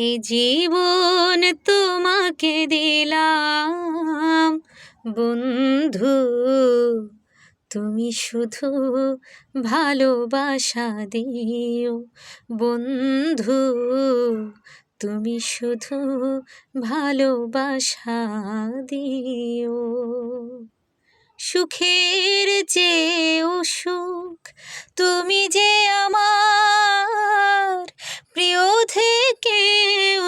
এ জীবন তোমাকে দিলাম। বন্ধু, তুমি শুধু ভালোবাসা দিও। বন্ধু, তুমি শুধু ভালোবাসা দিও। সুখের চেয়েও সুখ, তুমি যে আমার প্রিয় থেকেও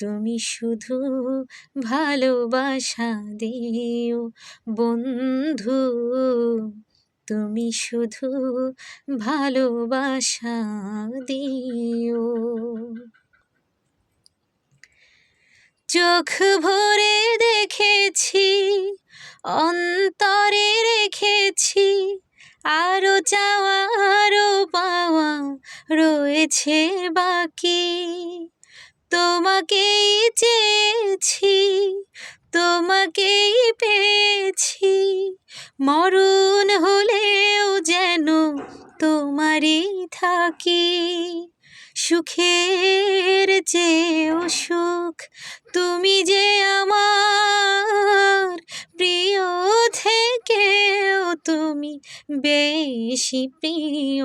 তুমি শুধু ভালোবাসা দিও, বন্ধু। তুমি শুধু ভালোবাসা দিও। চোখ ভরে দেখেছি, অন্তরে রেখেছি, আরও চাওয়া, আরও পাওয়া রয়েছে বাকি। তোমাকেই চেয়েছি, তোমাকেই পেয়েছি। মরণ হলেও যেন তোমারই থাকি। সুখের চেয়েও সুখ, তুমি যে আমার প্রিয় থেকেও তুমি বেশি প্রিয়।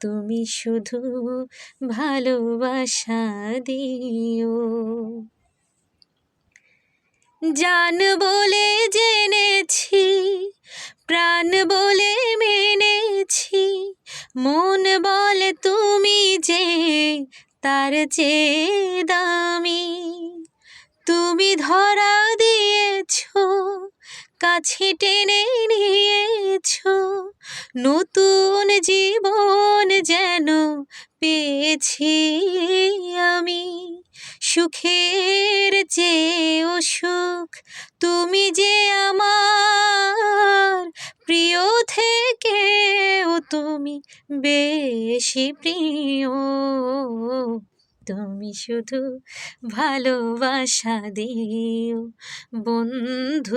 তুমি শুধু ভালোবাসা দিও। জান বলে জেনেছি, প্রাণ বলে মেনেছি, মন বলে তুমি যে তার চেয়ে দামি। তুমি ধরা দিয়েছ, কাছে টেনে নিয়েছ নতুন জীবন যেন পেয়েছি আমি। সুখের চেয়েও সুখ, তুমি যে আমার প্রিয় থেকেও তুমি বেশি প্রিয়। তুমি শুধু ভালোবাসা দিও, বন্ধু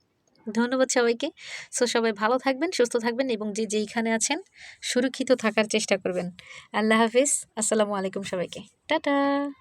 ধন্যবাদ সবাইকে। সো সবাই ভালো থাকবেন, সুস্থ থাকবেন এবং যে যেইখানে আছেন সুরক্ষিত থাকার চেষ্টা করবেন। আল্লাহ হাফিজ, আসসালামু আলাইকুম সবাইকে। টাটা।